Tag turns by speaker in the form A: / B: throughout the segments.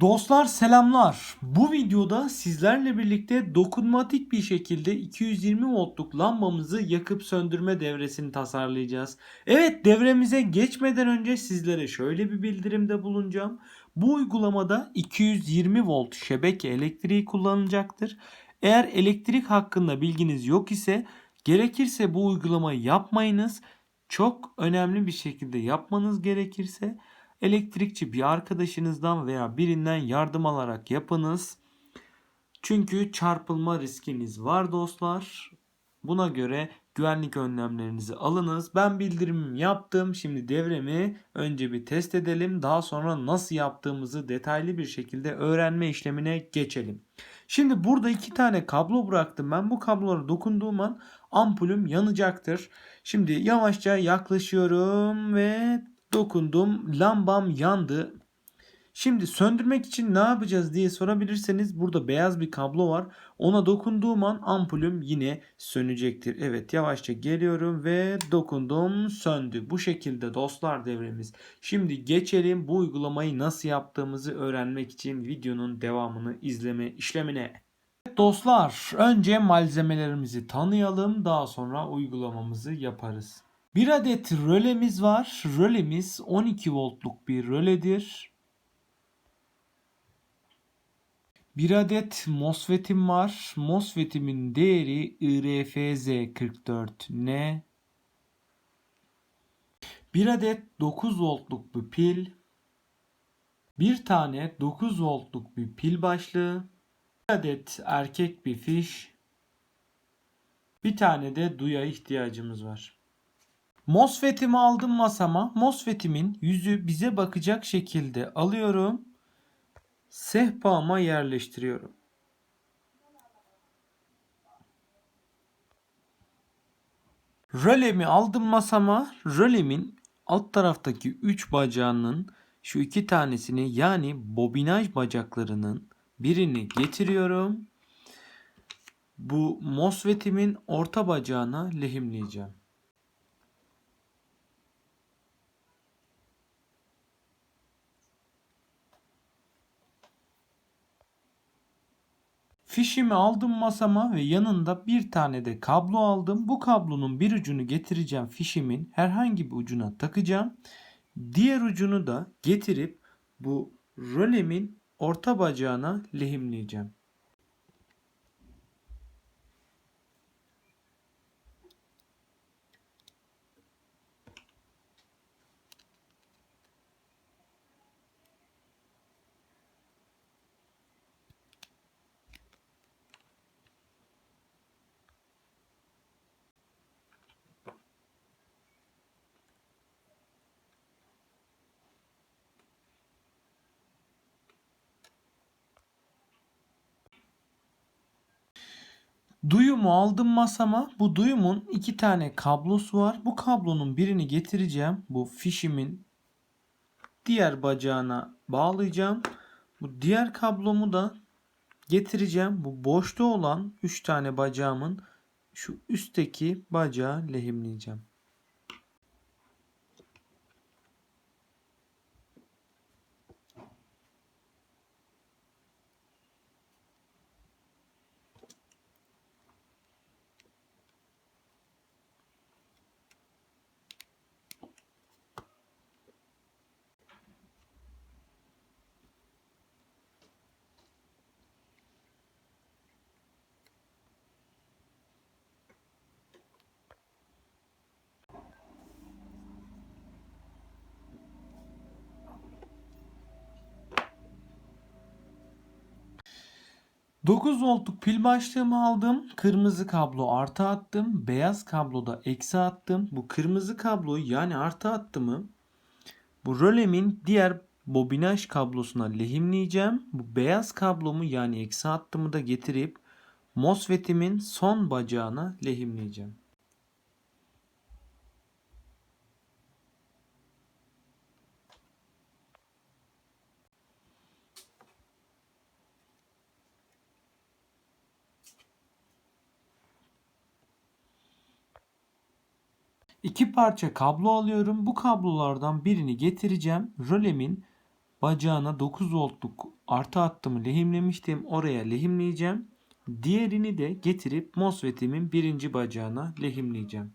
A: Dostlar selamlar. Bu videoda sizlerle birlikte dokunmatik bir şekilde 220 voltluk lambamızı yakıp söndürme devresini tasarlayacağız. Evet devremize geçmeden önce sizlere şöyle bir bildirimde bulunacağım. Bu uygulamada 220 volt şebeke elektriği kullanılacaktır. Eğer elektrik hakkında bilginiz yok ise gerekirse bu uygulamayı yapmayınız. Çok önemli bir şekilde yapmanız gerekirse elektrikçi bir arkadaşınızdan veya birinden yardım alarak yapınız. Çünkü çarpılma riskiniz var dostlar. Buna göre güvenlik önlemlerinizi alınız. Ben bildirimimi yaptım. Şimdi devremi önce bir test edelim. Daha sonra nasıl yaptığımızı detaylı bir şekilde öğrenme işlemine geçelim. Şimdi burada iki tane kablo bıraktım. Ben bu kablolara dokunduğum an ampulüm yanacaktır. Şimdi yavaşça yaklaşıyorum ve dokundum. Lambam yandı. Şimdi söndürmek için ne yapacağız diye sorabilirseniz burada beyaz bir kablo var. Ona dokunduğum an ampulüm yine sönecektir. Evet yavaşça geliyorum ve dokundum söndü. Bu şekilde dostlar devremiz. Şimdi geçelim bu uygulamayı nasıl yaptığımızı öğrenmek için videonun devamını izleme işlemine. Dostlar önce malzemelerimizi tanıyalım daha sonra uygulamamızı yaparız. Bir adet rölemiz var. Rölemiz 12 voltluk bir röledir. Bir adet MOSFET'im var. MOSFET'imin değeri IRFZ44N. Bir adet 9 voltluk bir pil. Bir tane 9 voltluk bir pil başlığı. Bir adet erkek bir fiş. Bir tane de duya ihtiyacımız var. MOSFET'imi aldım masama. MOSFET'imin yüzü bize bakacak şekilde alıyorum. Sehpama yerleştiriyorum. Rölemi aldım masama. Rölemin alt taraftaki 3 bacağının şu iki tanesini yani bobinaj bacaklarının birini getiriyorum. Bu MOSFET'imin orta bacağına lehimleyeceğim. Fişimi aldım masama ve yanında bir tane de kablo aldım. Bu kablonun bir ucunu getireceğim fişimin herhangi bir ucuna takacağım. Diğer ucunu da getirip bu rölemin orta bacağına lehimleyeceğim. Duyumu aldım masama. Bu duyumun iki tane kablosu var. Bu kablonun birini getireceğim. Bu fişimin diğer bacağına bağlayacağım. Bu diğer kablomu da getireceğim. Bu boşta olan 3 tane bacağımın şu üstteki bacağı lehimleyeceğim. Dokuz voltluk pil başlığımı aldım. Kırmızı kablo artı attım. Beyaz kabloda eksi attım. Bu kırmızı kabloyu yani artı attımı bu rölemin diğer bobinaj kablosuna lehimleyeceğim. Bu beyaz kablomu yani eksi attımı da getirip MOSFET'imin son bacağına lehimleyeceğim. İki parça kablo alıyorum. Bu kablolardan birini getireceğim. Rölemin bacağına 9 voltluk artı hattımı lehimlemiştim. Oraya lehimleyeceğim. Diğerini de getirip MOSFET'imin birinci bacağına lehimleyeceğim.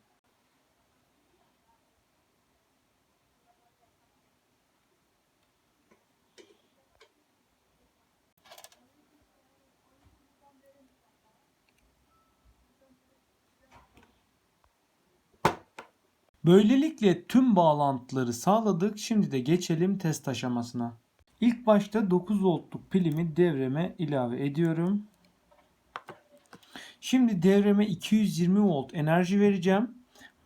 A: Böylelikle tüm bağlantıları sağladık. Şimdi de geçelim test aşamasına. İlk başta 9 voltluk pilimi devreme ilave ediyorum. Şimdi devreme 220 volt enerji vereceğim.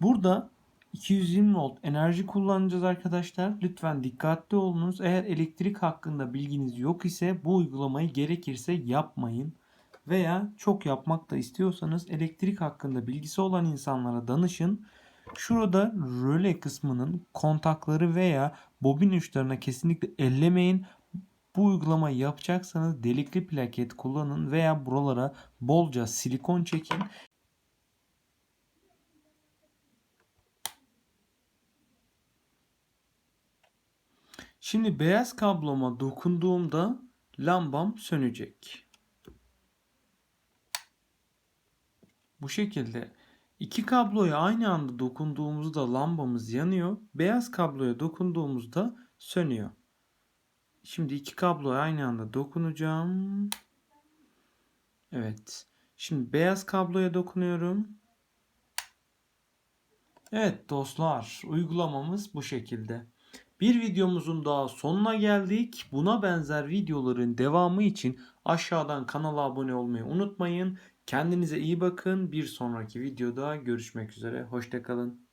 A: Burada 220 volt enerji kullanacağız arkadaşlar. Lütfen dikkatli olunuz. Eğer elektrik hakkında bilginiz yok ise bu uygulamayı gerekirse yapmayın. Veya çok yapmak da istiyorsanız elektrik hakkında bilgisi olan insanlara danışın. Şurada röle kısmının kontakları veya bobin uçlarına kesinlikle ellemeyin. Bu uygulamayı yapacaksanız delikli plaket kullanın veya buralara bolca silikon çekin. Şimdi beyaz kabloma dokunduğumda lambam sönecek. Bu şekilde iki kabloya aynı anda dokunduğumuzda lambamız yanıyor. Beyaz kabloya dokunduğumuzda sönüyor. Şimdi iki kabloya aynı anda dokunacağım. Evet. Şimdi beyaz kabloya dokunuyorum. Evet dostlar, uygulamamız bu şekilde. Bir videomuzun daha sonuna geldik. Buna benzer videoların devamı için aşağıdan kanala abone olmayı unutmayın. Kendinize iyi bakın. Bir sonraki videoda görüşmek üzere. Hoşçakalın.